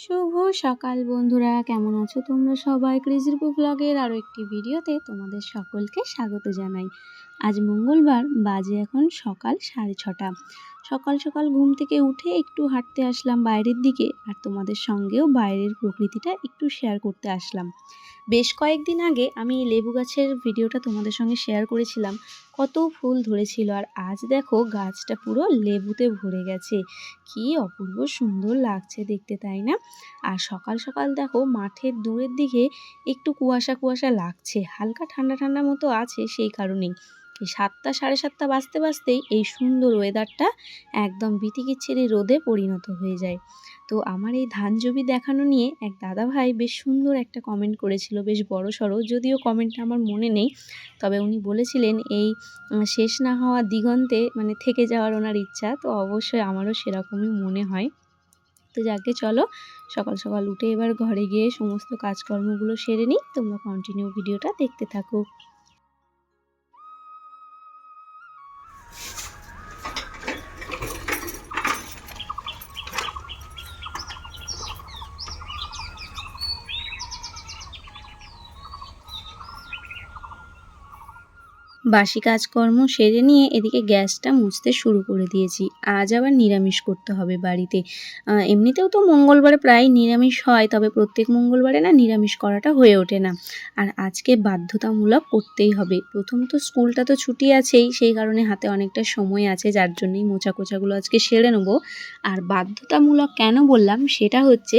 শুভ সকাল বন্ধুরা, কেমন আছো তোমরা সবাই? ক্রিজিরপু ব্লগের আরও একটি ভিডিওতে তোমাদের সকলকে স্বাগত জানাই। আজ মঙ্গলবার, বাজে এখন সকাল সাড়ে ছটা। সকাল সকাল ঘুম থেকে উঠে একটু হাঁটতে আসলাম বাইরের দিকে আর তোমাদের সঙ্গেও বাইরের প্রকৃতিটা একটু শেয়ার করতে আসলাম। বেশ কয়েকদিন আগে আমি লেবু গাছের ভিডিওটা তোমাদের সঙ্গে শেয়ার করেছিলাম। কত ফুল ধরেছিল আর আজ দেখো গাছটা পুরো লেবুতে ভরে গেছে। কি অপূর্ব সুন্দর লাগছে দেখতে, তাই না? আর সকাল সকাল দেখো মাঠের দূরের দিকে একটু কুয়াশা কুয়াশা লাগছে। হালকা ঠান্ডা ঠান্ডা মতো আছে সেই কারণেই। এই সাতটা, সাড়ে সাতটা বাজতে বাজতেই এই সুন্দর ওয়েদারটা একদম বিতিকিচ্ছিরি রোদে পরিণত হয়ে যায়। তো আমার এই ধান জমি দেখানো নিয়ে এক দাদা ভাই বেশ সুন্দর একটা কমেন্ট করেছিল, বেশ বড় সড়ো যদিও কমেন্টটা আমার মনে নেই, তবে উনি বলেছিলেন এই শেষ না হওয়া দিগন্তে মানে থেকে যাওয়ার ওনার ইচ্ছা, তো অবশ্যই আমারও সেরকমই মনে হয়। তো যাকে চলো, সকাল সকাল উঠে এবার ঘরে গিয়ে সমস্ত কাজকর্মগুলো সেরে নিই, তোমরা কন্টিনিউ ভিডিওটা দেখতে থাকো। বাসি কাজকর্ম সেরে নিয়ে এদিকে গ্যাসটা মুছতে শুরু করে দিয়েছি। আজ আবার নিরামিষ করতে হবে বাড়িতে। এমনিতেও তো মঙ্গলবারে প্রায় নিরামিষ হয়, তবে প্রত্যেক মঙ্গলবারে না নিরামিষ করাটা হয়ে ওঠে না। আর আজকে বাধ্যতামূলক করতেই হবে। প্রথমত স্কুলটা তো ছুটি আছেই, সেই কারণে হাতে অনেকটা সময় আছে, যার জন্যই মোচা কোচাগুলো আজকে সেরে নেব। আর বাধ্যতামূলক কেন বললাম, সেটা হচ্ছে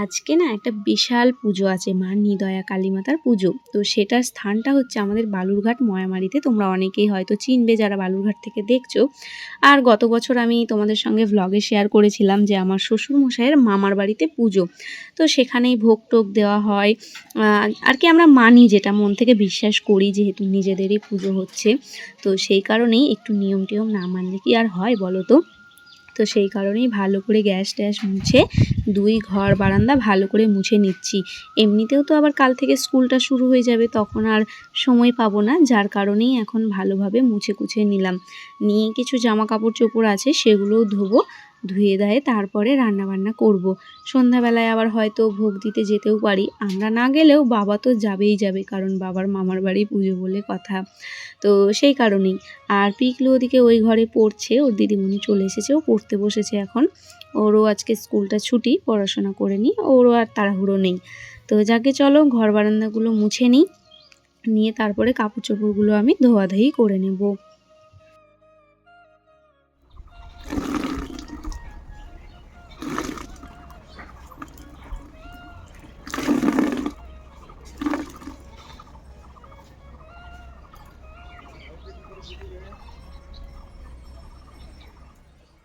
আজকে না একটা বিশাল পুজো আছে, মা নিদয়া কালীমাতার পুজো। তো সেটার স্থানটা হচ্ছে আমাদের বালুরঘাট ময়ামারিতে তোমরা অনেকেই হয়তো চিনবে যারা বালুরঘাট থেকে দেখছ। আর গত বছর আমি তোমাদের সঙ্গে ভ্লগে শেয়ার করেছিলাম যে আমার শ্বশুর মশাইয়ের মামার বাড়িতে পুজো। তো সেখানেই ভোগ টোক দেওয়া হয়। আর কি আমরা মানি যেটা, মন থেকে বিশ্বাস করি যেহেতু নিজেদেরই পুজো হচ্ছে। তো সেই কারণেই একটু নিয়ম টিয়ম না মানলে কি আর হয় বলো তো? তো সেই কারণেই ভালো করে গ্যাস ট্যাস মুছে দুই ঘর বারান্দা ভালো করে মুছে নিচ্ছি। এমনিতেও তো আবার কাল থেকে স্কুলটা শুরু হয়ে যাবে, তখন আর সময় পাবো না, যার কারণেই এখন ভালোভাবে মুছে কুছে নিলাম। নিয়ে কিছু জামা কাপড় চোপড় আছে, সেগুলোও ধোবো। ধুয়ে দেয় তারপরে রান্না বান্না করব। সন্ধ্যাবেলায় আবার হয়তো ভোগ দিতে যেতেও পারি। আমরা না গেলেও বাবা তো যাবেই যাবে, কারণ বাবার মামার বাড়ি পুজো বলে কথা। তো সেই কারণেই। আর পিকলু ওদিকে ওই ঘরে পড়ছে, ওর দিদিমণি চলে এসেছে, ও পড়তে বসেছে এখন। ওরও আজকে স্কুলটা ছুটি, পড়াশোনা করে নি ওরও আর তাড়াহুড়ো নেই। তো যাকে চলো ঘর বারান্দাগুলো মুছে নিই, নিয়ে তারপরে কাপড় চোপড়গুলো আমি ধোয়াধাই করে নেব।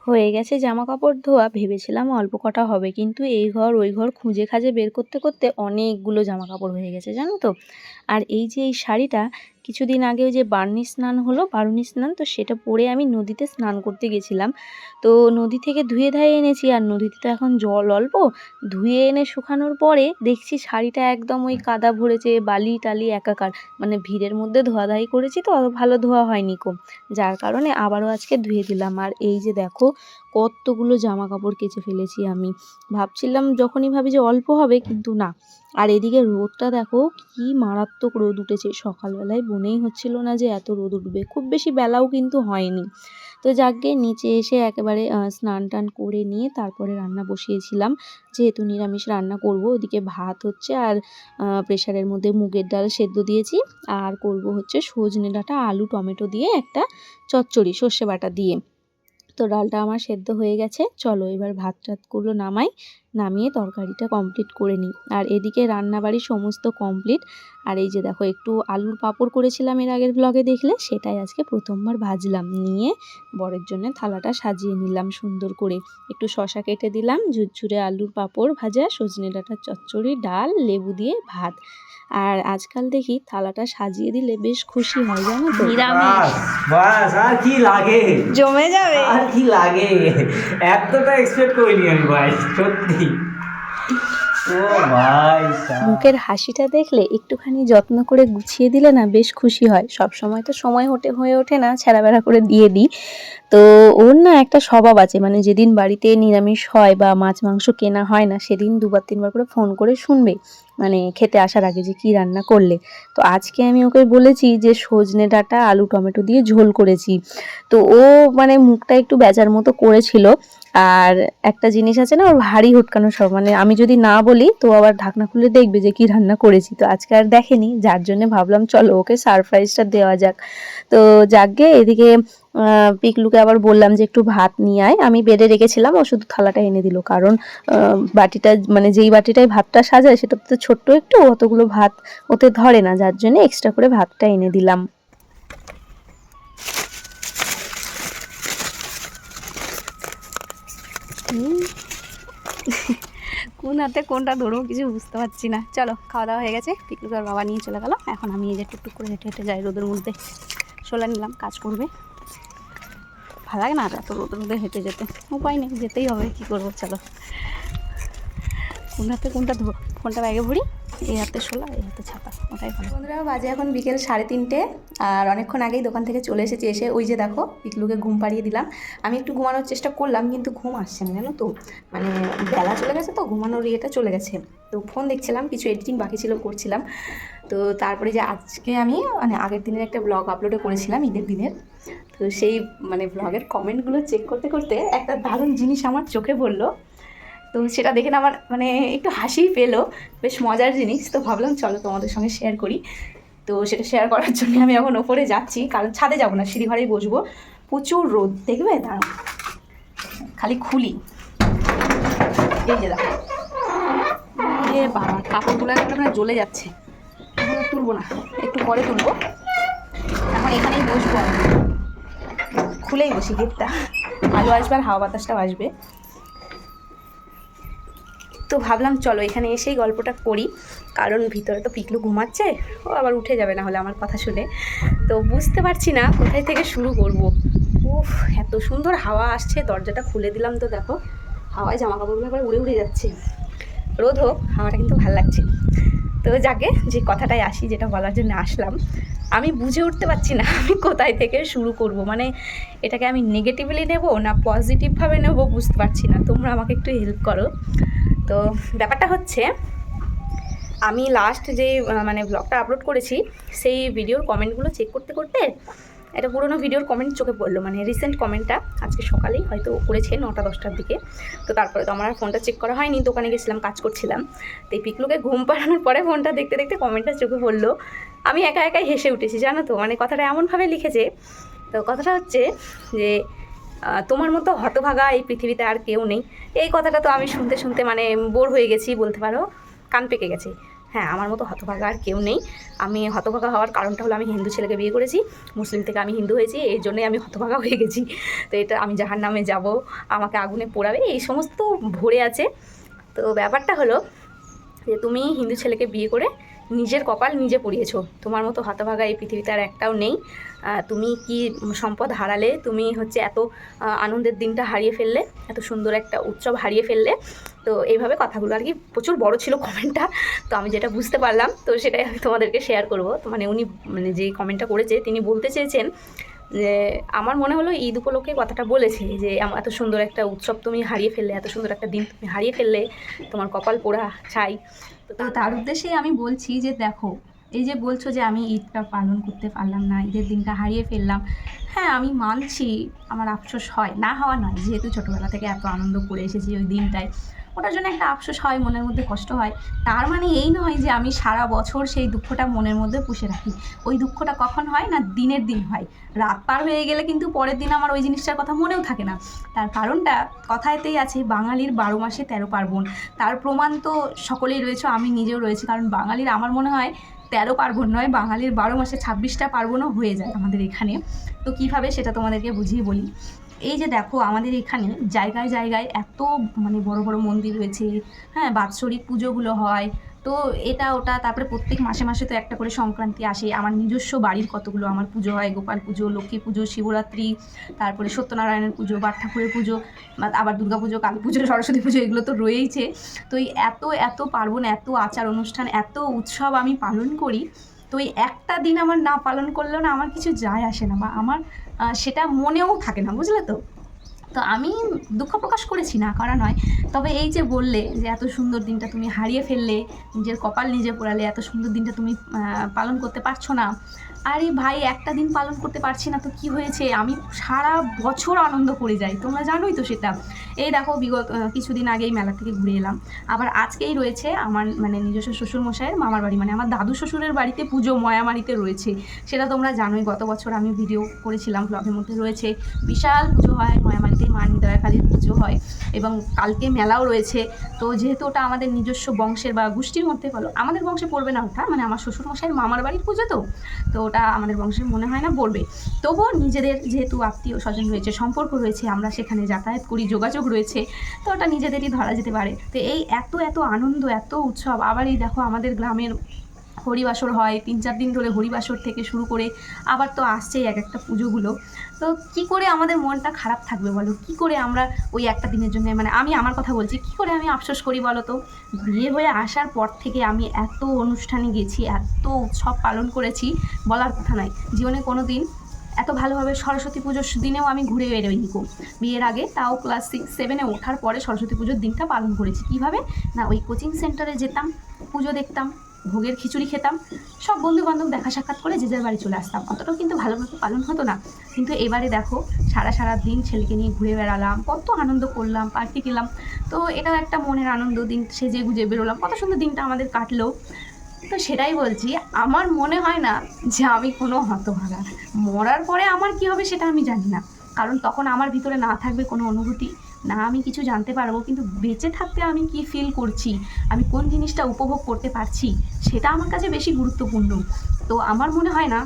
হয়ে গেছে জামা কাপড় ধোয়া। ভেবেছিলাম অল্প কটা হবে, কিন্তু এই ঘর ওই ঘর খুঁজে খাজে বের করতে করতে অনেকগুলো জামা কাপড় হয়ে গেছে, জানো তো? আর এই যে এই শাড়িটা কিছুদিন আগে ওই যে বার্নি স্নান হলো বারুনি স্নান, তো সেটা পরে আমি নদীতে স্নান করতে গেছিলাম। তো নদী থেকে ধুয়ে ধায়ে এনেছি, আর নদীতে তো এখন জল অল্প। ধুয়ে এনে শুকানোর পরে দেখছি শাড়িটা একদম ওই কাদা ভরেছে, বালি টালি একাকার। মানে ভিড়ের মধ্যে ধোয়া ধোয়াধাই করেছি, তো ভালো ধোয়া হয়নি কো যার কারণে আবারও আজকে ধুয়ে দিলাম। আর এই যে দেখো, কতগুলো জামা কাপড় কেচে ফেলেছি আমি। ভাবছিলাম যখনই ভাবি যে অল্প হবে, কিন্তু না। আর এদিকে রোদটা দেখো, কি মারাত্মক রোদ উঠেছে। সকালবেলায় মনেই হচ্ছিল না যে এত রোদ উঠবে। খুব বেশি বেলাও কিন্তু হয়নি। তো যাকে নিচে এসে একেবারে স্নান টান করে নিয়ে তারপরে রান্না বসিয়েছিলাম। যেহেতু নিরামিষ রান্না করব, ওদিকে ভাত হচ্ছে আর প্রেশারের মধ্যে মুগের ডাল সেদ্ধ দিয়েছি। আর করব হচ্ছে সজনে ডাঁটা, আলু, টমেটো দিয়ে একটা চচ্চড়ি, সর্ষে বাটা দিয়ে। তো ডালটা আমার সেদ্ধ হয়ে গেছে। চলো এবার ভাত টাতগুলো নামাই। নামিয়ে তরকারিটা কমপ্লিট করে নিই। আর এদিকে রান্নাবাড়ি সমস্ত কমপ্লিট আর এই যে দেখো একটু আলুর পাঁপড় করেছিলাম এর আগের ব্লগে দেখলে সেটাই আজকে প্রথমবার ভাজলাম। নিয়ে বরের জন্য থালাটা সাজিয়ে নিলাম সুন্দর করে। একটু শশা কেটে দিলাম ঝুরঝুরে আলুর পাঁপড় ভাজা সজনে ডাঁটার চচ্চড়ি ডাল লেবু দিয়ে ভাত। আর আজকাল দেখি থালাটা সাজিয়ে দিলে বেশ খুশি হয় জানো তো? বাস বাস আর কি লাগে? জমে যাবে। আর কি লাগে? এতটা এক্সপেক্ট করিনি আমি ভাই সত্যি। মুখের হাসিটা দেখলে একটুখানি যত্ন করে গুছিয়ে দিলে না বেশ খুশি হয়। সব সময় তো সময় হতে, হয়ে ওঠে না, ছেঁড়াবেড়া করে দিয়ে দিই। তো ওর না একটা স্বভাব আছে মানে যেদিন বাড়িতে নিরামিষ হয় বা মাছ, মাংস কেনা হয় না, সেদিন দুবার, তিনবার করে ফোন করে শুনবে মানে খেতে আসার আগে যে কি রান্না করলে। তো আজকে আমি ওকে বলেছি যে সজনে ডাঁটা, আলু, টমেটো দিয়ে ঝোল করেছি। তো ও মানে মুখটা একটু বেজার মতো করেছিল। আর একটা জিনিস আছে না, ওর ভারী হুটকানো সব মানে আমি যদি না বলি, তো আবার ঢাকনা খুলে দেখবে যে কি রান্না করেছি। তো আজকে আর দেখেনি, যার জন্য ভাবলাম চলো ওকে সারপ্রাইজটা দেওয়া যাক। তো যাকগে, এদিকে পিকলুকে আবার বললাম যে একটু ভাত নিয়ে আয়। আমি বেড়ে রেখেছিলাম, ও শুধু থালাটা এনে দিল। কারণ বাটিটা মানে যেই বাটিটায় ভাতটা সাজায়, সেটা তো ছোট্ট একটু, অতগুলো ভাত ওতে ধরে না। যার জন্য এক্সট্রা করে ভাতটা এনে দিলাম। কোন হাতে কোনটা ধরবো কিছু বুঝতে পারছি না। চলো, খাওয়া দাওয়া হয়ে গেছে। পিকলুকে আর বাবা নিয়ে চলে গেল। এখন আমি এই যে টুকটুক করে হেঁটে হেঁটে যাই রোদের মধ্যে। সোলা নিলাম, কাজ করবে। ভালো লাগে না এত রোদের মধ্যে হেঁটে যেতে। উপায় নেই, যেতেই হবে, কী করব, চলো। কোন হাতে কোনটা ধরবো ফোনটা ব্যাগে ভরি, এই হাতে শোলা, এই হাতে ছাতা, ওটাই ভালো। বন্ধুরা, বাজে এখন বিকেল সাড়ে তিনটে, আর অনেকক্ষণ আগেই দোকান থেকে চলে এসেছি এসে ওই যে দেখো, পিকলুকে ঘুম পাড়িয়ে দিলাম। আমি একটু ঘুমানোর চেষ্টা করলাম, কিন্তু ঘুম আসছে না, জানো তো? মানে বেলা চলে গেছে তো, ঘুমানোর ইয়েটা চলে গেছে। তো ফোন দেখছিলাম, কিছু এডিটিং বাকি ছিল, করছিলাম। তো তারপরে যে আজকে আমি মানে আগের দিনের একটা ব্লগ আপলোডও করেছিলাম, ঈদের দিনের। তো সেই মানে ব্লগের কমেন্টগুলো চেক করতে করতে একটা দারুণ জিনিস আমার চোখে পড়ল। তো সেটা দেখে না আমার মানে একটু হাসিই পেল। বেশ মজার জিনিস। তো ভাবলাম, চলো তোমাদের সঙ্গে শেয়ার করি। তো সেটা শেয়ার করার জন্য আমি এখন ওপরে যাচ্ছি। কারণ ছাদে যাব না সিঁড়ি ঘরেই বসবো। প্রচুর রোদ, দেখবে? দাঁড়াও। খালি খুলি। এই যে দেখো। এ বাবা, কাপড়গুলো একেবারে মানে জ্বলে যাচ্ছে। এখন তুলবো না। একটু পরে তুলবো। এখন এখানেই বসবো খুলেই বসি গেটটা। আলো আসবে আর হাওয়া বাতাসটাও আসবে। তো ভাবলাম, চলো এখানে এসেই গল্পটা করি। কারণ ভিতরে তো পিকলু ঘুমাচ্ছে, ও আবার উঠে যাবে না হলে আমার কথা শুনে। তো বুঝতে পারছি না কোথায় থেকে শুরু করব। উফ, এত সুন্দর হাওয়া আসছে, দরজাটা খুলে দিলাম তো দেখো। হাওয়ায় জামা কাপড়গুলো একবার উড়ে উড়ে যাচ্ছে। রোদ হোক, হাওয়াটা কিন্তু ভালো লাগছে। তো যাকে যে কথাটায় আসি, যেটা বলার জন্য আসলাম, আমি বুঝে উঠতে পারছি না আমি কোথায় থেকে শুরু করব। মানে এটাকে আমি নেগেটিভলি নেব না পজিটিভভাবে নেব বুঝতে পারছি না। তোমরা আমাকে একটু হেল্প করো। তো ব্যাপারটা হচ্ছে, আমি লাস্ট যে মানে ব্লগটা আপলোড করেছি, সেই ভিডিওর কমেন্টগুলো চেক করতে করতে একটা পুরোনো ভিডিওর কমেন্ট চোখে পড়ল। মানে রিসেন্ট কমেন্টটা আজকে সকালেই হয়তো করেছে নটা, দশটার দিকে। তো তারপরে তো আমার আর ফোনটা চেক করা হয়নি, দোকানে গেছিলাম, কাজ করছিলাম। তো এই পিকলুকে ঘুম পাড়ানোর পরে ফোনটা দেখতে দেখতে কমেন্টটা চোখে পড়ল। আমি একা একাই হেসে উঠেছি, জানো তো? মানে কথাটা এমনভাবে লিখেছে, তো কথাটা হচ্ছে যে তোমার মতো হতভাগা এই পৃথিবীতে আর কেউ নেই। এই কথাটা তো আমি শুনতে শুনতে মানে বোর হয়ে গেছি বলতে পারো, কান পেকে গেছে। হ্যাঁ আমার মতো হতভাগা আর কেউ নেই। আমি হতভাগা হওয়ার কারণটা হলো আমি হিন্দু ছেলেকে বিয়ে করেছি, মুসলিম থেকে আমি হিন্দু হয়েছি এই জন্যই আমি হতভাগা হয়ে গেছি। তো এটা আমি জাহার নামে যাব, আমাকে আগুনে পোড়াবে, এই সমস্ত ভরে আছে। তো ব্যাপারটা হলো যে তুমি হিন্দু ছেলেকে বিয়ে করে নিজের কপাল নিজে পড়িয়েছো। তোমার মতো হতভাগা এই পৃথিবীতে আর একটাও নেই। তুমি কি সম্পদ হারালে? তুমি হচ্ছে এত আনন্দের দিনটা হারিয়ে ফেললে, এত সুন্দর একটা উৎসব হারিয়ে ফেললে। তো এইভাবে কথাগুলো আর কি প্রচুর বড় ছিল কমেন্টটা। তো আমি যেটা বুঝতে পারলাম, তো সেটাই আমি তোমাদেরকে শেয়ার করব। তো মানে উনি মানে যে কমেন্টটা করেছে, তিনি বলতে চেয়েছেন যে আমার মনে হলো ঈদ উপলক্ষে কথাটা বলেছে যে এত সুন্দর একটা উৎসব তুমি হারিয়ে ফেললে, এত সুন্দর একটা দিন তুমি হারিয়ে ফেললে, তোমার কপাল পোড়া ছাই। তো তার উদ্দেশ্যেই আমি বলছি যে দেখো এই যে বলছো যে আমি ঈদটা পালন করতে পারলাম না, ঈদের দিনটা হারিয়ে ফেললাম হ্যাঁ আমি মানছি, আমার আফসোস হয়। না হওয়া নয়, যেহেতু ছোটোবেলা থেকে এত আনন্দ করে এসেছি ওই দিনটায়। ওটার জন্য একটা আফসোস হয়, মনের মধ্যে কষ্ট হয়। তার মানে এই নয় যে আমি সারা বছর সেই দুঃখটা মনের মধ্যে পুষে রাখি। ওই দুঃখটা কখন হয় না দিনের দিন হয়। রাত পার হয়ে গেলে কিন্তু পরের দিন আমার ওই জিনিসটার কথা মনেও থাকে না। তার কারণটা কথাতেই আছে, বাঙালির বারো মাসে তেরো পার্বণ। তার প্রমাণ তো সকলেই রয়েছে, আমি নিজেও রয়েছি। কারণ বাঙালির, আমার মনে হয় তেরো পার্বণ নয়, বাঙালির বারো মাসে ছাব্বিশটা পার্বণও হয়ে যায় আমাদের এখানে। তো কীভাবে সেটা তোমাদেরকে বুঝিয়ে বলি? এই যে দেখো, আমাদের এখানে জায়গায় জায়গায় এত মানে বড় বড় মন্দির রয়েছে। হ্যাঁ বাৎসরিক পুজোগুলো হয় তো এটা, ওটা, তারপরে প্রত্যেক মাসে মাসে তো একটা করে সংক্রান্তি আসে। আমার নিজস্ব বাড়ির কতগুলো, আমার পুজো হয়, গোপাল পুজো, লক্ষ্মী পুজো, শিবরাত্রি, তারপরে সত্যনারায়ণের পুজো, বাট ঠাকুরের পুজো আবার দুর্গা পুজো, কালী পুজো, সরস্বতী পুজো, এগুলো তো রয়েইছে। তো এই এত এত পার্বণ, এত আচার অনুষ্ঠান, এত উৎসব আমি পালন করি, তো এই একটা দিন আমার না পালন করলেও না আমার কিছু যায় আসে না, বা আমার সেটা মনেও থাকে না, বুঝলে তো? তো আমি দুঃখ প্রকাশ করেছি না, করা নয়। তবে এই যে বললে যে এত সুন্দর দিনটা তুমি হারিয়ে ফেললে, নিজের কপাল নিজে পোড়ালে, এত সুন্দর দিনটা তুমি পালন করতে পারছ না। আরে ভাই, একটা দিন পালন করতে পারছি না তো কি হয়েছে? আমি সারা বছর আনন্দ করে যাই, তোমরা জানোই তো সেটা। এই দেখো বিগত কিছুদিন আগেই মেলা থেকে ঘুরে এলাম। আবার আজকেই রয়েছে আমার মানে নিজস্ব শ্বশুর মশাইয়ের মামার বাড়ি মানে আমার দাদু শ্বশুরের বাড়িতে পুজো ময়ামারিতে রয়েছে। সেটা তোমরা জানোই, গত বছর আমি ভিডিও করেছিলাম ব্লগের মধ্যে রয়েছে। বিশাল পুজো হয়, ময়ামারিতে মা নিদয়া কালীর পুজো হয়, এবং কালকে মেলাও রয়েছে। তো যেহেতু ওটা আমাদের নিজস্ব বংশের বা গোষ্ঠীর মধ্যে বলো, আমাদের বংশে পড়বে না ওটা মানে আমার শ্বশুর মশাইয়ের মামার বাড়ির পুজো তো তো ওটা আমাদের বংশের মনে হয় না পড়বে। তবুও নিজেদের যেহেতু আত্মীয় স্বজন রয়েছে, সম্পর্ক রয়েছে, আমরা সেখানে যাতায়াত করি, যোগাযোগ রয়েছে, তো ওটা নিজেদেরই ধরা যেতে পারে। তো এই এত এত আনন্দ, এত উৎসব, আবার এই দেখো আমাদের গ্রামের হরিবাসর হয়, তিন চার দিন ধরে হরিবাসর থেকে শুরু করে আবার তো আসছেই এক একটা পুজোগুলো। তো কি করে আমাদের মনটা খারাপ থাকবে বলো? কি করে আমরা ওই একটা দিনের জন্য মানে আমি আমার কথা বলছি, কি করে আমি আফসোস করি বলো তো? বিয়ে হয়ে আসার পর থেকে আমি এত অনুষ্ঠানে গেছি, এত উৎসব পালন করেছি, বলার কথা নয় জীবনে কোনো দিন এত ভালোভাবে সরস্বতী পুজোর দিনেও আমি ঘুরে বেরোইনি কো বিয়ের আগে তাও ক্লাস সিক্স সেভেনে ওঠার পরে সরস্বতী পুজোর দিনটা পালন করেছি। কীভাবে? না, ওই কোচিং সেন্টারে যেতাম, পুজো দেখতাম, ভোগের খিচুড়ি খেতাম, সব বন্ধু বান্ধব দেখা সাক্ষাৎ করে যে যার বাড়ি চলে আসতাম। অতটাও কিন্তু ভালোভাবে পালন হতো না। কিন্তু এবারে দেখো, সারা সারা দিন ছেলেকে নিয়ে ঘুরে বেড়ালাম, কত আনন্দ করলাম পার্টি খেলাম তো এটাও একটা মনের আনন্দ, দিন সেজে গুজে বেরোলাম। কত সুন্দর দিনটা আমাদের কাটলো। তো সেটাই বলছি, আমার মনে হয় না যে আমি কোনো হতভাগা। মরার পরে আমার কি হবে সেটা আমি জানি না। কারণ তখন আমার ভিতরে না থাকবে কোনো অনুভূতি, না আমি কিছু জানতে পারব, কিন্তু বেঁচে থাকতে আমি কি ফিল করছি, আমি কোন জিনিসটা উপভোগ করতে পারছি, সেটা আমার কাছে বেশি গুরুত্বপূর্ণ। তো আমার মনে হয় না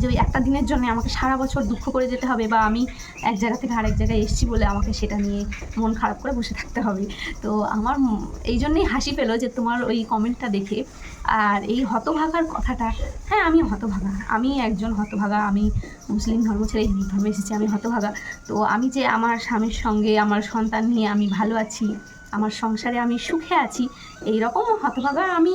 যে ওই একটা দিনের জন্য আমাকে সারা বছর দুঃখ করে যেতে হবে বা আমি এক জায়গা থেকে আরেক জায়গায় এসেছি বলে আমাকে সেটা নিয়ে মন খারাপ করে বসে থাকতে হবে। তো আমার এই জন্যেই হাসি পেল যে তোমার ওই কমেন্টটা দেখে। আর এই হতভাগার কথাটা হ্যাঁ আমি হতভাগা। আমি একজন হতভাগা, আমি মুসলিম ধর্ম ছেড়ে হিন্দু ধর্মে এসেছি, আমি হতভাগা। তো আমি যে আমার স্বামীর সঙ্গে, আমার সন্তান নিয়ে আমি ভালো আছি, আমার সংসারে আমি সুখে আছি এই রকম হতভাগা আমি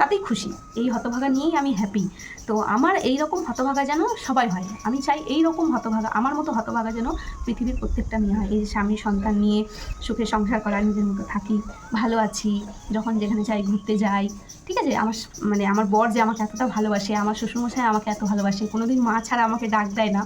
তাতেই খুশি। এই হতভাগা নিয়েই আমি হ্যাপি তো আমার এই রকম হতভাগা যেন সবাই হয়। আমি চাই এই রকম হতভাগা, আমার মতো হতভাগা যেন পৃথিবীর প্রত্যেকটা মেয়ে হয়। এই স্বামী, সন্তান নিয়ে সুখে সংসার করা, নিজের মতো থাকি, ভালো আছি, যখন যেখানে যাই, ঘুরতে যাই, ঠিক আছে? আমার মানে আমার বর যে আমাকে এতটা ভালোবাসে, আমার শ্বশুরমশাই আমাকে এত ভালোবাসে, কোনোদিন মা ছাড়া আমাকে ডাক দেয় না।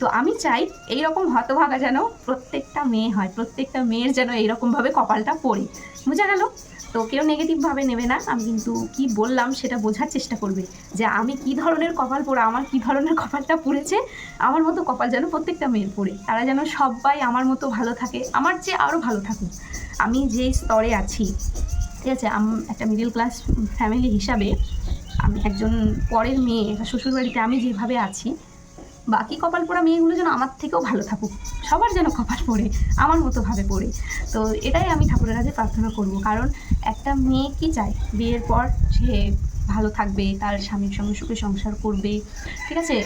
তো আমি চাই এই রকম হতভাগা যেন প্রত্যেকটা মেয়ে হয়, প্রত্যেকটা মেয়ের যেন এইরকমভাবে কপালটা পড়ে। বোঝা গেল? তো কেউ নেগেটিভভাবে নেবে না, আমি কিন্তু কি বললাম সেটা বোঝার চেষ্টা করবে যে আমি কি ধরনের কপাল পড়া, আমার কি ধরনের কপালটা পড়েছে, আমার মতো কপাল যেন প্রত্যেকটা মেয়ের পড়ে। তারা যেন সবাই আমার মতো ভালো থাকে, আমার চেয়ে আরও ভালো থাকুক। আমি যে স্তরে আছি, ঠিক আছে, আম, একটা মিডিল ক্লাস ফ্যামিলি হিসাবে আমি একজন পরের মেয়ে শ্বশুরবাড়িতে আমি যেভাবে আছি বাকি কপাল পোড়া মেয়েগুলো যেন আমার থেকেও ভালো থাকুক। সবার যেন কপাল পড়ে, আমার মতো ভাবে পড়ে। তো এটাই আমি ঠাকুরের কাছে প্রার্থনা করব। কারণ একটা মেয়ে কি চায়? বিয়ের পর সে ভালো থাকবে, তার স্বামীর সঙ্গে সুখে সংসার করবে, ঠিক আছে?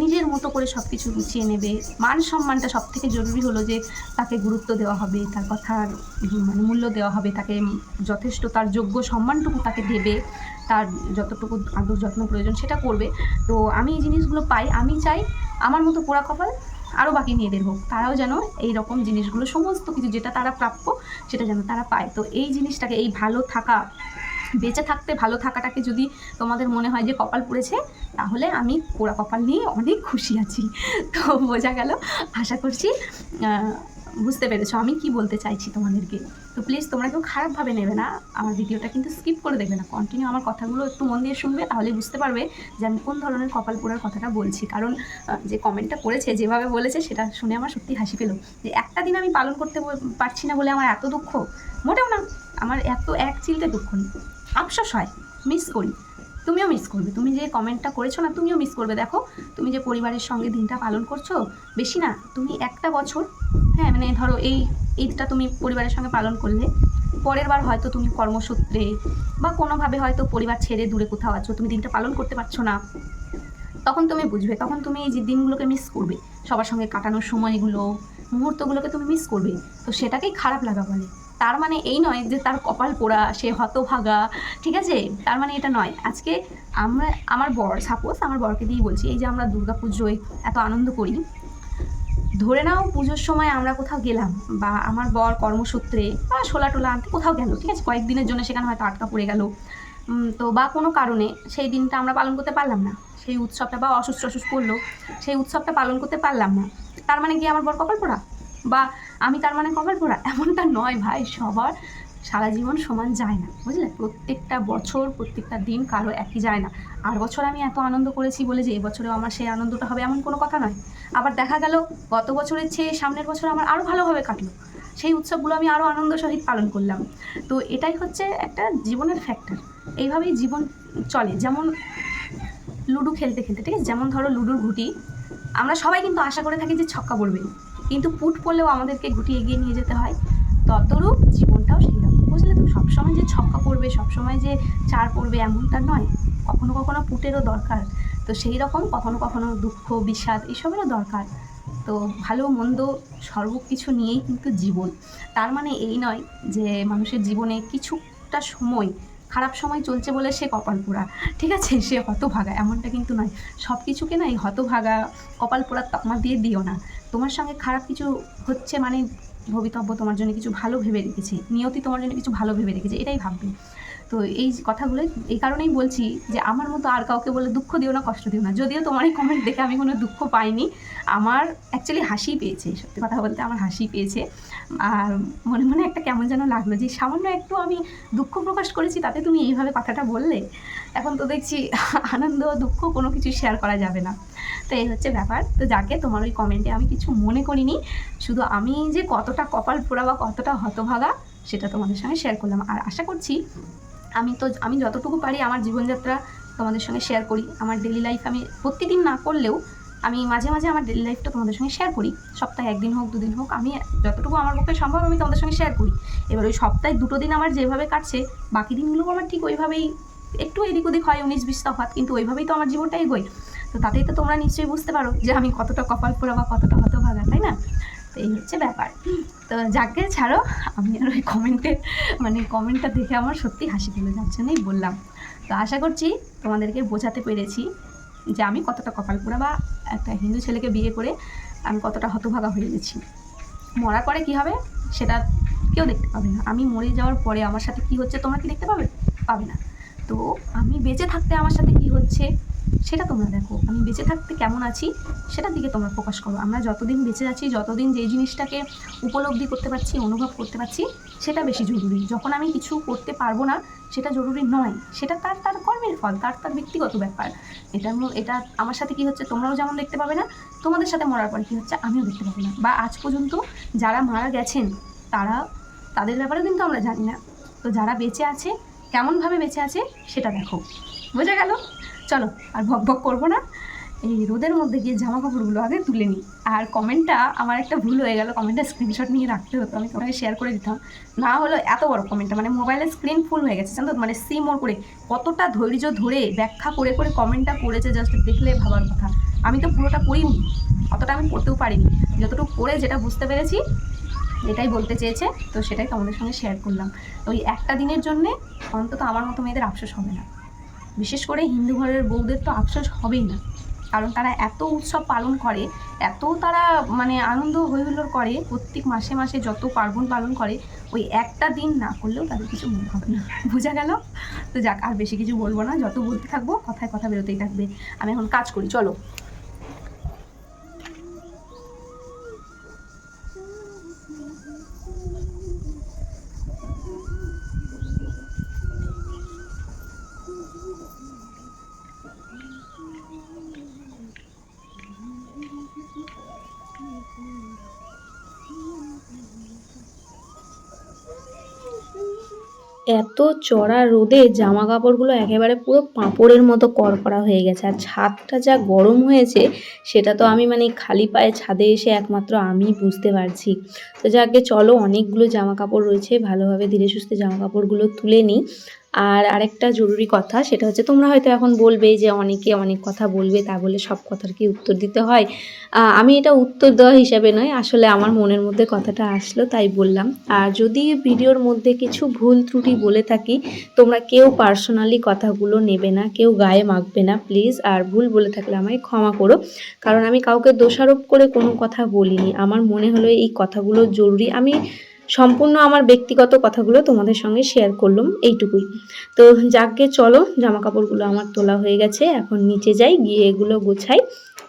নিজের মতো করে সব কিছু গুছিয়ে নেবে। মান সম্মানটা সব থেকে জরুরি হলো যে তাকে গুরুত্ব দেওয়া হবে, তার কথার মানে মূল্য দেওয়া হবে, তাকে যথেষ্ট, তার যোগ্য সম্মানটুকু তাকে দেবে, তার যতটুকু আদর যত্ন প্রয়োজন সেটা করবে। তো আমি এই জিনিসগুলো পাই। আমি চাই আমার মতো পোড়া কপাল আরও বাকি মেয়েদের হোক, তারাও যেন এই রকম জিনিসগুলো, সমস্ত কিছু যেটা তারা প্রাপ্য, সেটা যেন তারা পায়। তো এই জিনিসটাকে, এই ভালো থাকা, বেঁচে থাকতে ভালো থাকাটাকে যদি তোমাদের মনে হয় যে কপাল পড়েছে, তাহলে আমি পোড়া কপাল নিয়ে অনেক খুশি আছি। তো বোঝা গেল। আশা করছি বুঝতে পেরেছ, আমি কি বলতে চাইছি তোমাদেরকে? তো প্লিজ তোমরা কেউ খারাপভাবে নেবে না, আমার ভিডিওটা কিন্তু স্কিপ করে দেবে না কন্টিনিউ আমার কথাগুলো একটু মন দিয়ে শুনবে তাহলে বুঝতে পারবে যে আমি কোন ধরনের কপাল পোড়ার কথাটা বলছি। কারণ যে কমেন্টটা করেছে, যেভাবে বলেছে, সেটা শুনে আমার সত্যি হাসি পেল। যে একটা দিন আমি পালন করতে পারছি না বলে আমার এত দুঃখ, মোটেও না, আমার এত এক চিলতে দুঃখ নেই। আফসোস হয় মিস করি। তুমিও মিস করবে। তুমি যে কমেন্টটা করেছ না, তুমিও মিস করবে। দেখো, তুমি যে পরিবারের সঙ্গে দিনটা পালন করছ, বেশি না, তুমি একটা বছর হ্যাঁ মানে ধরো এই ঈদটা তুমি পরিবারের সঙ্গে পালন করলে, পরের বার হয়তো তুমি কর্মসূত্রে বা কোনোভাবে হয়তো পরিবার ছেড়ে দূরে কোথাও আছো, তুমি দিনটা পালন করতে পারছ না, তখন তুমি বুঝবে, তখন তুমি এই যে দিনগুলোকে মিস করবে, সবার সঙ্গে কাটানোর সময়গুলো মুহূর্তগুলোকে তুমি মিস করবে। তো সেটাকেই খারাপ লাগা বলে। তার মানে এই নয় যে তার কপাল পোড়া, সে হতভাগা, ঠিক আছে? তার মানে এটা নয়। আজকে আমরা, আমার বর সাপোজ আমার বরকে দিয়েই বলছি, এই যে আমরা দুর্গা পুজোয় এত আনন্দ করি, ধরে নাও পুজোর সময় আমরা কোথাও গেলাম বা আমার বর কর্মসূত্রে বা শোলা টোলা আনতে কোথাও গেল, ঠিক আছে? কয়েকদিনের জন্য সেখানে হয়তো আটকা পড়ে গেল। তো বা কোনো কারণে সেই দিনটা আমরা পালন করতে পারলাম না। সেই উৎসবটা বা অসুস্থ অসুস্থ করল, সেই উৎসবটা পালন করতে পারলাম না। তার মানে গিয়ে আমার বর কপাল পোড়া? বা আমি তার মানে কপাল পোড়া? এমনটা নয় ভাই, সবার সারা জীবন সমান যায় না, বুঝলে? প্রত্যেকটা বছর, প্রত্যেকটা দিন কারও একই যায় না। আর বছর আমি এত আনন্দ করেছি বলে যে এবছরেও আমার সেই আনন্দটা হবে এমন কোনো কথা নয়। আবার দেখা গেল, গত বছরের চেয়ে সামনের বছর আমার আরও ভালোভাবে কাটলো। সেই উৎসবগুলো আমি আরও আনন্দ সহিত পালন করলাম। তো এটাই হচ্ছে একটা জীবনের ফ্যাক্টর এইভাবেই জীবন চলে। যেমন লুডো খেলতে খেলতে, ঠিক আছে? যেমন ধরো লুডোর ঘুটি আমরা সবাই কিন্তু আশা করে থাকি যে ছক্কা পড়বে। কিন্তু পুট পড়লেও আমাদেরকে ঘুটি এগিয়ে নিয়ে যেতে হয়। ততরূপ জীবনটাও সেই রকম। বুঝলে তো? সবসময় যে ছক্কা পড়বে, সবসময় যে চার পড়বে এমনটা নয়। কখনো কখনো পুটেরও দরকার। তো সেই রকম কখনো কখনো দুঃখ, বিষাদ এসবেরও দরকার। তো ভালো, মন্দ সর্ব কিছু নিয়েই কিন্তু জীবন। তার মানে এই নয় যে মানুষের জীবনে কিছুটা সময় খারাপ সময় চলছে বলে সে কপাল পোড়া। ঠিক আছে? সে হতভাগা, এমনটা কিন্তু নয়। সব কিছুকে না এই হতভাগা কপাল পোড়ার তকমা দিয়ে দিও না। তোমার সঙ্গে খারাপ কিছু হচ্ছে মানে ভবিতব্য তোমার জন্য কিছু ভালো ভেবে রেখেছে। নিয়তি তোমার জন্য কিছু ভালো ভেবে রেখেছে। এটাই ভাববে। তো এই কথাগুলো এই কারণেই বলছি যে আমার মতো আর কাউকে বলে দুঃখ দিও না, কষ্ট দিও না। যদিও তোমার এই কমেন্ট দেখে আমি কোনো দুঃখ পাইনি, আমার অ্যাকচুয়ালি হাসি পেয়েছে, সত্যি কথা বলতে আমার হাসি পেয়েছে। আর মনে মনে একটা কেমন যেন লাগল যে সামান্য একটু আমি দুঃখ প্রকাশ করেছি, তাতে তুমি এইভাবে কথাটা বললে। এখন তো দেখছি আনন্দ, দুঃখ কোনো কিছু শেয়ার করা যাবে না। তো এই হচ্ছে ব্যাপার। তো যাকে তোমার ওই কমেন্টে আমি কিছু মনে করিনি, শুধু আমি যে কতটা কপাল পোড়া বা কতটা হতভাগা, সেটা তোমাদের সঙ্গে শেয়ার করলাম। আর আশা করছি আমি তো, আমি যতটুকু পারি আমার জীবনযাত্রা তোমাদের সঙ্গে শেয়ার করি। আমার ডেলি লাইফ আমি প্রতিদিন না করলেও আমি মাঝে মাঝে আমার ডেলি লাইফটা তোমাদের সঙ্গে শেয়ার করি। সপ্তাহে একদিন হোক, দুদিন হোক, আমি যতটুকু আমার পক্ষে সম্ভব আমি তোমাদের সঙ্গে শেয়ার করি। এবার ওই সপ্তাহে দুটো দিন আমার যেভাবে কাটছে, বাকি দিনগুলোও আমার ঠিক ওইভাবেই একটু এদিক ওদিক হয়, উনিশ বিশ তফাৎ কিন্তু ওইভাবেই তো আমার জীবনটা এগোয়। তো তাতেই তো তোমরা নিশ্চয়ই বুঝতে পারো যে আমি কতটা কপাল পোড়া বা কতটা হতভাগা, তাই না? তো এই হচ্ছে ব্যাপার। তো যাকে ছাড়ো, আমি আর ওই কমেন্টের মানে কমেন্টটা দেখে আমার সত্যি হাসি পেল যার জন্যই বললাম। তো আশা করছি তোমাদেরকে বোঝাতে পেরেছি যে আমি কতটা কপাল পোড়া বা একটা হিন্দু ছেলেকে বিয়ে করে আমি কতটা হতভাগা হয়ে গেছি। মরার পরে কি হবে সেটা কেউ দেখতে পাবে না। আমি মরে যাওয়ার পরে আমার সাথে কি হচ্ছে তোমরা কি দেখতে পাবে? পাবে না। তো আমি বেঁচে থাকতে আমার সাথে কি হচ্ছে? সেটা তোমরা দেখো। আমি বেঁচে থাকতে কেমন আছি, সেটার দিকে তোমরা প্রকাশ করো। আমরা যতদিন বেঁচে আছি, যতদিন যেই জিনিসটাকে উপলব্ধি করতে পারছি, অনুভব করতে পারছি, সেটা বেশি জরুরি। যখন আমি কিছু করতে পারব না, সেটা জরুরি নয়। সেটা তার তার কর্মের ফল, তার তার ব্যক্তিগত ব্যাপার। এটা এটা আমার সাথে কি হচ্ছে, তোমরাও যেমন দেখতে পাবে না, তোমাদের সাথে মরার পরে কী হচ্ছে, আমিও দেখতে পাবো না। বা আজ পর্যন্ত যারা মারা গেছেন, তারা, তাদের ব্যাপারে কিন্তু আমরা জানি না। তো যারা বেঁচে আছে, কেমনভাবে বেঁচে আছে, সেটা দেখো। বোঝা গেল? চলো, আর ভক ভক করব না। এই রোদের মধ্যে গিয়ে জামা কাপড়গুলো আগে তুলে নিই। আর কমেন্টটা আমার একটা ভুল হয়ে গেল। কমেন্টটা স্ক্রিনশট নিয়ে রাখতে হতো, আমি তোমাকে শেয়ার করে দিতাম। না হলো এত বড় কমেন্টটা মানে মোবাইলের স্ক্রিন ফুল হয়ে গেছে, জানো মানে সি মোর করে কতটা ধৈর্য ধরে ব্যাখ্যা করে করে কমেন্টটা করেছে জাস্ট দেখলে ভাবার কথা। আমি তো পুরোটা পড়িনি অতটা আমি পড়তেও পারিনি। যতটুকু পড়ে যেটা বুঝতে পেরেছি, এটাই বলতে চেয়েছে, তো সেটাই তোমাদের সঙ্গে শেয়ার করলাম। ওই একটা দিনের জন্যে অন্তত আমার মতো মেয়েদের আফসোস হবে না। বিশেষ করে হিন্দু ঘরের বউদের তো আফসোস হবেই না। কারণ তারা এত উৎসব পালন করে, এত তারা মানে আনন্দ হৈহুল্লোড় করে, প্রত্যেক মাসে মাসে যত পার্বণ পালন করে, ওই একটা দিন না করলেও তাদের কিছু মনে হবে না। বোঝা গেল? তো যাক, আর বেশি কিছু বলব না, যত বলতে থাকব, কথায় কথা বেরোতেই থাকবে। আমি এখন কাজ করি, চলো। এত চড়া রোদে জামা কাপড়গুলো একেবারে পুরো পাঁপড়ের মতো করকড়া হয়ে গেছে। আর ছাদটা যা গরম হয়েছে, সেটা তো আমি মানে খালি পায়ে ছাদে এসে একমাত্র আমি বুঝতে পারছি। তো যাকে চলো অনেকগুলো জামা কাপড় রয়েছে, ভালোভাবে ধীরে সুস্থে জামা কাপড়গুলো তুলে নিই। আর আরেকটা জরুরি কথা, সেটা হচ্ছে তোমরা হয়তো এখন বলবে যে অনেকে অনেক কথা বলবে, তা বলে সব কথার কি উত্তর দিতে হয়? আমি এটা উত্তর দেওয়া হিসাবে নয়, আসলে আমার মনের মধ্যে কথাটা আসলো, তাই বললাম। আর যদি ভিডিওর মধ্যে কিছু ভুল ত্রুটি বলে থাকি, তোমরা কেউ পার্সোনালি কথাগুলো নেবে না, কেউ গায়ে মাখবে না, প্লিজ। আর ভুল বলে থাকলে আমায় ক্ষমা করো, কারণ আমি কাউকে দোষারোপ করে কোনো কথা বলিনি। আমার মনে হলো এই কথাগুলো জরুরি। আমি সম্পূর্ণ আমার ব্যক্তিগত কথাগুলো তোমাদের সঙ্গে শেয়ার করলাম এইটুকুই। তো যাকে চলো জামা কাপড়গুলো আমার তোলা হয়ে গেছে, এখন নিচে যাই, গিয়ে এগুলো গোছাই।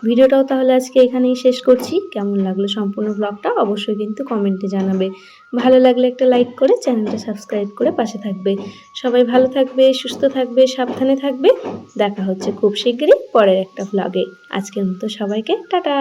ভিডিওটাও তাহলে আজকে এখানেই শেষ করছি। কেমন লাগল সম্পূর্ণ ব্লগটা অবশ্যই কিন্তু কমেন্টে জানাবে। ভালো লাগলে একটা লাইক করে চ্যানেলটা সাবস্ক্রাইব করে পাশে থাকবে। সবাই ভালো থাকবে, সুস্থ থাকবে, সাবধানে থাকবে। দেখা হচ্ছে খুব শিগগিরই পরের একটা ব্লগে আজকের মতো সবাইকে টাটা!